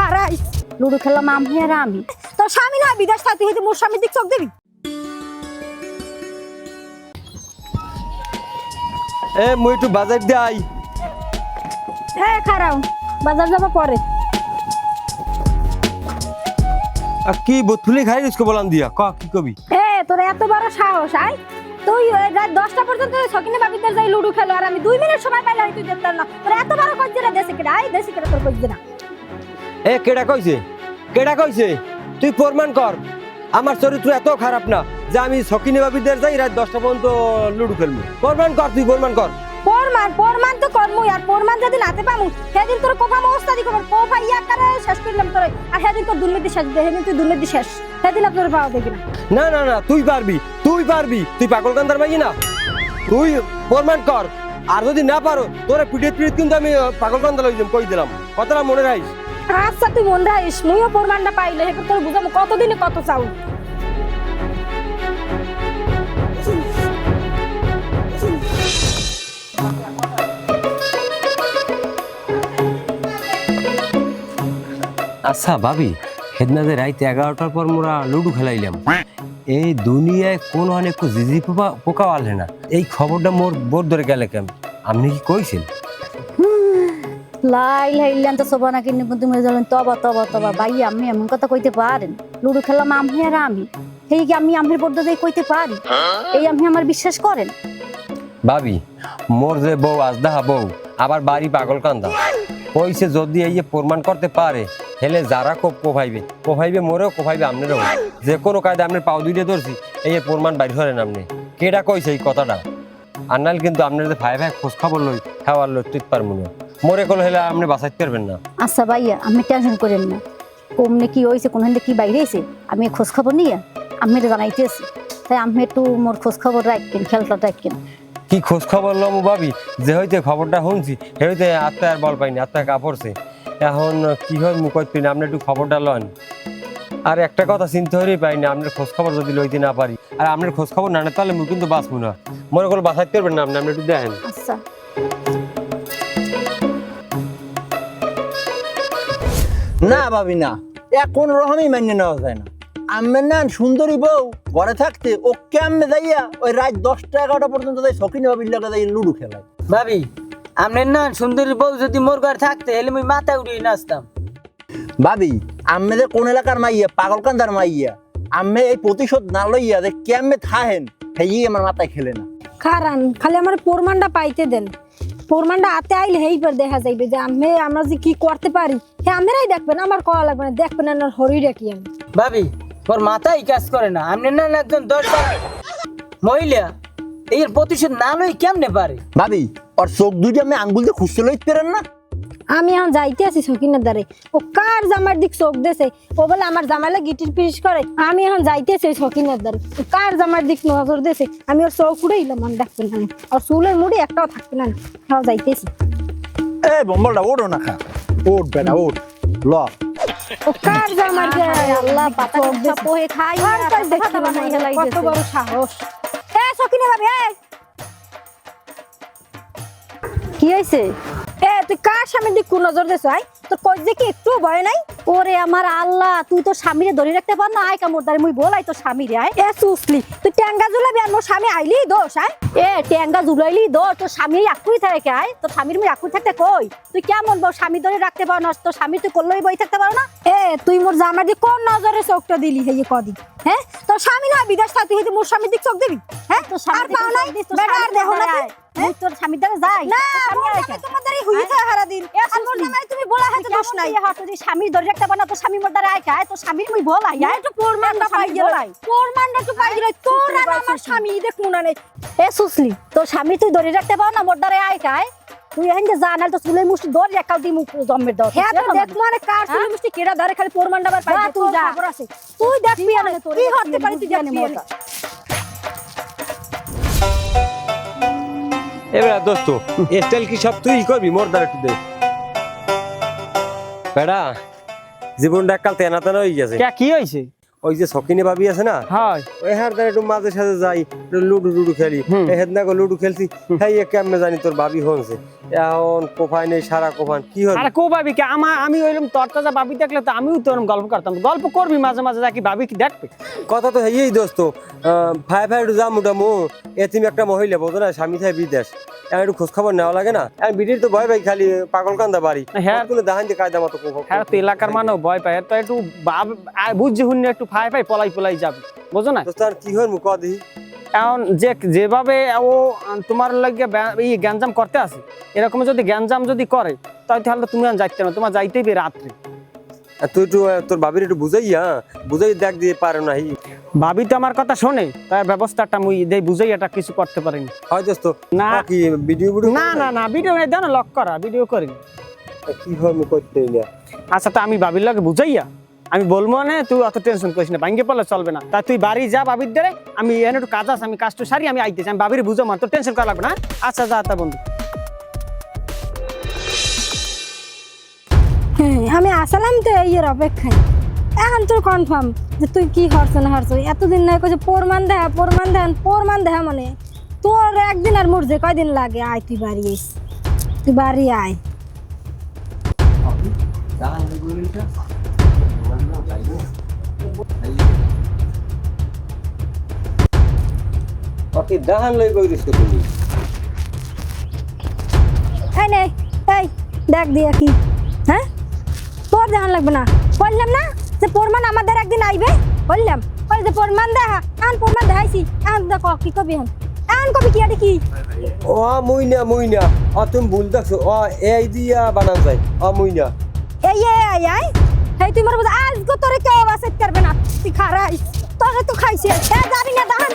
খারাই। লুডো খেললাম আমি আর আমি। তোর স্বামী না বিদেশ থাকতে হইতে মোর স্বামীর দিক চোখ দিবি? এ মুই একটু বাজার যাই হ্যাঁ খারাও। বাজার যাব পরে। আর কি বোতফুলি খাই রিস্ক বলান দিয়া। ক কি কবি? এ তোর এত বড় সাহস আই। তুই রাত দশটা পর্যন্ত সকিনে বাবিদের যাই লুডো খেলো আর আমি দুই মিনিট সময় পাইলে তুই দেখতাম না। তোর এত বড় কজ্জে দেশে কেটে আই দেশে কেটে তোর এ কেডা কইছে? কেডা কইছে? তুই প্রমাণ কর। আমার চরিত্র এত খারাপ না যে আমি সকিনে বাবিদের যাই রাত দশটা পর্যন্ত লুডু খেলব প্রমাণ কর তুই প্রমাণ কর। প্রমাণ প্রমাণ তো কর্মই আর প্রমাণ যদি নাতে পামু সেদিন তোর কোফা মস্তা দি খবর কোফা ইয়া কারে শেষ করলাম তোর আর সেদিন তোর দুর্নীতি শেষ সেদিন তুই দুর্নীতি শেষ সেদিন আর তোর পাওয়া দেখবি না না না না তুই পারবি তুই পারবি তুই পাগল কান্দার মাই না। তুই প্রমাণ কর আর যদি না পারো তোরে পিঠে পিঠে কিন্তু আমি পাগল কান্দা লই কই দিলাম। কথাটা মনে রাখিস। আচ্ছা মন প্রমাণটা পাইলে তোর কতদিনে কত চাউ আচ্ছা ভাবি, সেদিনা যে রাইতে এগারোটার পর মোরা লুডু খেলাইলাম। এই দুনিয়ায় কোন অনেক জিজি পোকা পোকা আলে না। এই খবরটা মোর বোর ধরে গেলে কেন আপনি কি কইছেন? লাই লাইলাম তো না তুমি বলেন, তবা তবা আমি এমন কথা কইতে পারেন। লুডো খেললাম আমি আর আমি। এই কি আমি আমের বড্ড দিয়ে কইতে পারি? এই আমি আমার বিশ্বাস করেন? ভাবি, মোর যে বউ আজদাহা বউ, আবার বাড়ি পাগল কান্দা। কইছে যদি এই প্রমাণ করতে পারে, হেলে যারা কো কোভাইবে কোভাইবে মোরেও, কোভাইবে আপনারও যে কোনো কায়দা আপনার পাও দুইটা ধরছি, এই প্রমাণ বাইর করেন আপনি কেডা কইছে এই কথাটা? আর কিন্তু আপনার যে ভাই ভাই খোঁজ খবর লই, খাওয়ার লই তুই পারব না। মোরে কোন হলে আপনি বাঁচাইতে পারবেন না। আচ্ছা ভাইয়া আমি টেনশন করেন না। কমনে কি হয়েছে কোন কি বাইরে হয়েছে আমি খোঁজ খবর নিয়ে আমি এটা জানাইতেছি তাই আমি একটু মোর খোঁজ খবর রাখেন খেলটা রাখেন। কি খোঁজ খবর লম ভাবি? যে হইতে খবরটা শুনছি সে হইতে আত্মা আর বল পাইনি আত্মা কাপড়ছে। এখন কি হয় মুখত পিন আপনি একটু খবরটা লন। আর একটা কথা চিন্তা হলেই পাইনি আপনার খোঁজ খবর যদি লইতে না পারি। আর আপনার খোঁজ খবর না তাহলে মুই কিন্তু বাঁচবো না। মনে করলে বাঁচাইতে পারবেন না আপনি আপনি একটু দেখেন। আচ্ছা। না ভাবি না এ কোন রকমই মান্য নেওয়া যায় না। আমের না সুন্দরী বউ ঘরে থাকতে ও কেমনে যাইয়া ওই রাত দশটা এগারোটা পর্যন্ত যাই শখিনী ভাবির লাগে যাই লুডু খেলায় ভাবি আপনার না সুন্দরী বউ যদি মোর ঘর থাকতে এলে মুই মাথা উড়িয়ে নাচতাম। ভাবি আমেদের কোন এলাকার মাইয়া পাগলকান্দার মাইয়া আম্মে এই প্রতিশোধ না লইয়া যে কেমনে থাহেন হেই আমার মাথায় খেলে না। কারণ খালি আমার প্রমাণটা পাইতে দেন। প্রমাণটা হাতে আইলে হেই পর দেখা যাইবে যে আমি আমরা যে কি করতে পারি হ্যাঁ আমরাই দেখবেন আমার কয়া লাগবে না দেখবেন আমার হরিটা কি আমি ভাবি ওর মাথাই কাজ করে না আমি না একজন দরকার মহিলা এর প্রতিশোধ না লই কেমনে পারে? ভাবি ওর চোখ দুইটা আমি আঙ্গুল দিয়ে খুঁজতে লইতে পারেন না? আমি এখন যাইতে আছি সকিনের দ্বারে ও কার জামার দিক চোখ দেছে? ও বলে আমার জামাইলে গিটির পিস করে। আমি এখন যাইতে আছি সকিনের দ্বারে ও কার জামার দিক নজর দেছে? আমি ওর চোখ উড়ে ইলাম আমি দেখবেন না। আর চুলের মুড়ি একটাও থাকবে না। তাও যাইতেছি এ বম্বলটা ওঠো না খা। ওঠ বেটা ওঠ ল। ও কার জামার যে আল্লাহ পাতা পোহে খাই আর তাই দেখতে বানাই কত বড় সাহস। এ সকিনে ভাবি কি হয়েছে এ তুই কার স্বামীর দিক কোন নজর দেছ আই? তোর কই যে কি একটু ভয় নাই? ওরে আমার আল্লাহ তুই তো স্বামীরে ধরে রাখতে পার না? আই কামড় দারে মুই বলাই তোর স্বামীরে আই এ সুসলি তুই ট্যাঙ্গা জুলাবি আর মোর স্বামী আইলি দোষ আই এ ট্যাঙ্গা জুলাইলি দো তোর স্বামী আকুই থাকে আই তোর স্বামীর মুই আকুই থাকতে কই? তুই কেমন বউ স্বামী ধরে রাখতে পার না? তোর স্বামী তুই করলেই বই থাকতে পারো না? এ তুই মোর জামার দিক কোন নজরে চোখটা দিলি হেয়ে কদি হ্যাঁ? তোর স্বামী না বিদেশ থাকতে মোর স্বামীর দিক চোখ দিবি হ্যাঁ? তোর স্বামী পাও নাই? বেটা আর দেখো না তুই তোর স্বামীর দ্বারা যাই। না স্বামী তোমাদের হুই থাকে দিন আর মোর তুমি বলা হাতে দোষ নাই। হ্যাঁ তুই স্বামীর ধরে রাখতে পার না তোর স্বামী মোর দ্বারা আয় খায় তোর স্বামীর মুই বলাই আয় একটু প্রমাণটা পাই গেলাই প্রমাণটা তো পাই গেলাই তোর আর আমার স্বামী দেখ মুনা নেই। এ সুসলি তোর স্বামী তুই ধরে রাখতে পার না মোর দ্বারা আয় খায় তুই এখন যে জানাল তো চুলের মুষ্টি ধরে একাও দি মুখ জম্মের দাও হ্যাঁ তো দেখ মানে কার চুলের মুষ্টি কেডা ধরে খালি প্রমাণটা পাই তুই যা। তুই দেখবি হতে পারি তুই না এবার দোস্ত স্টাইল কি সব তুই করবি? মোর দ্বারা একটু দে। বেড়া জীবনটা কাল তেনা তেনা হয়ে গেছে। কি হয়েছে ওই যে সকিনে ভাবি আছে না? হয়। ওই দ্বারা একটু মাঝে সাঝে যাই লুডু লুডু খেলি। হুম। এই লুডু খেলছি। হ্যাঁ কেমনে জানি তোর ভাবি হনছে। এখন কোফাই নেই সারা কোফান কি হল আরে কো ভাবি কি? আমার আমি ওইরকম তরতাজা ভাবি দেখলে তো আমিও তো গল্প করতাম। গল্প করবি মাঝে মাঝে দেখি ভাবি কি দেখবে? কথা তো হেই দোস্ত। ফাই ফাই যাম মোটামু এ তুমি একটা মহিলা বোঝো না স্বামী থাকে বিদেশ। একটু খোঁজ খবর নেওয়া লাগে না। বিটির তো ভয় ভাই খালি পাগল কান্দা বাড়ি। হ্যাঁ। কোনো দাহান দিয়ে কায়দা মতো হ্যাঁ তো এলাকার ভয় পায়। তো একটু আ- বুঝছি একটু ফাই ফাই পলাই পলাই যাবে। বুঝো না? আর কি হয় মুখ দিই এখন যে যেভাবে ও তোমার লাগে এই গ্যাঞ্জাম করতে আসে এরকম যদি গ্যাঞ্জাম যদি করে তাহলে তাহলে তুমি আর যাইতে না তোমার যাইতেই বে রাত্রে। তুই একটু তোর ভাবির একটু বুঝাইয়া বুঝাই দেখ দিয়ে পারে না ভাবি তো আমার কথা শোনে তার ব্যবস্থাটা মুই দেই বুঝাই এটা কিছু করতে পারিনি। হয় দোস্ত না। কি ভিডিও ভিডিও না না না ভিডিও নেই দেন লক করা ভিডিও করিনি। কি হয় মুখ করতে না। আচ্ছা তো আমি ভাবির লাগে বুঝাইয়া আমি বলব না তুই অত টেনশন করিস না ভাঙ্গে পড়লে চলবে না। তা তুই বাড়ি যা বাবির দ্বারে আমি এনে একটু কাজ আছে আমি কাজটা সারি আমি আইতেছি আমি বাবির বুঝো মার তোর টেনশন করা লাগবে না। আচ্ছা যা তা বন্ধু। আমি আসলাম তো এর অপেক্ষায়। এখন তোর কনফার্ম যে তুই কি হরছ না হরছ? এতদিন নাই কইছে প্রমাণ দেখা প্রমাণ দেন প্রমাণ দেখা মানে? তোর একদিন আর মোর যে কয়দিন লাগে? আয় তুই বাড়ি আইস। তুই বাড়ি আয়। দাহান লই কই দিছ তুমি এই নে এই দেখ দিয়া কি। দেখান লাগবে না। বললাম না যে প্রমাণ আমাদের একদিন আইবে? বললাম। ওই যে প্রমাণ দেখা। এখন প্রমাণ দেখাইছি। এখন দেখো কি কবি এখন এখন কবি কি আরে কি? ও মুইনা মুইনা। ও তুমি ভুল দেখছ। ও এই দিয়া বানান যায়। ও মুইনা। এই এই এই এই। তুই মোর আজ গো তোরে কেউ করবে না। তুই খারাই। তোরে তো খাইছি। এ যাবি না দাহান